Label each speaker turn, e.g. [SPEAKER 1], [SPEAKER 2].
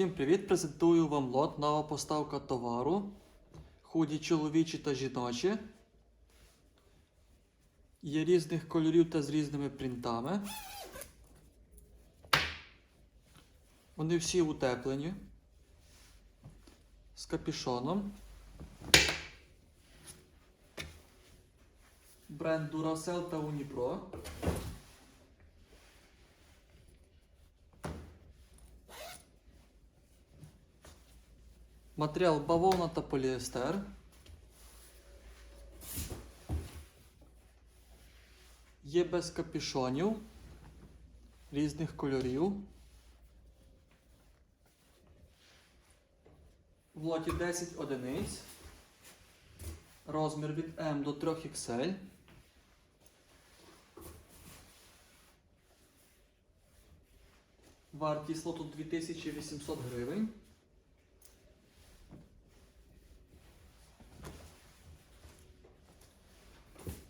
[SPEAKER 1] Всім привіт! Презентую вам лот, нова поставка товару. Худі чоловічі та жіночі. Є різних кольорів та з різними принтами. Вони всі утеплені. З капюшоном. Бренд Duracell та Unipro. Матеріал бавовна та поліестер. Є без капюшонів різних кольорів. В лоті 10 одиниць. Розмір від М до 3XL. Вартість лоту 2800 гривень.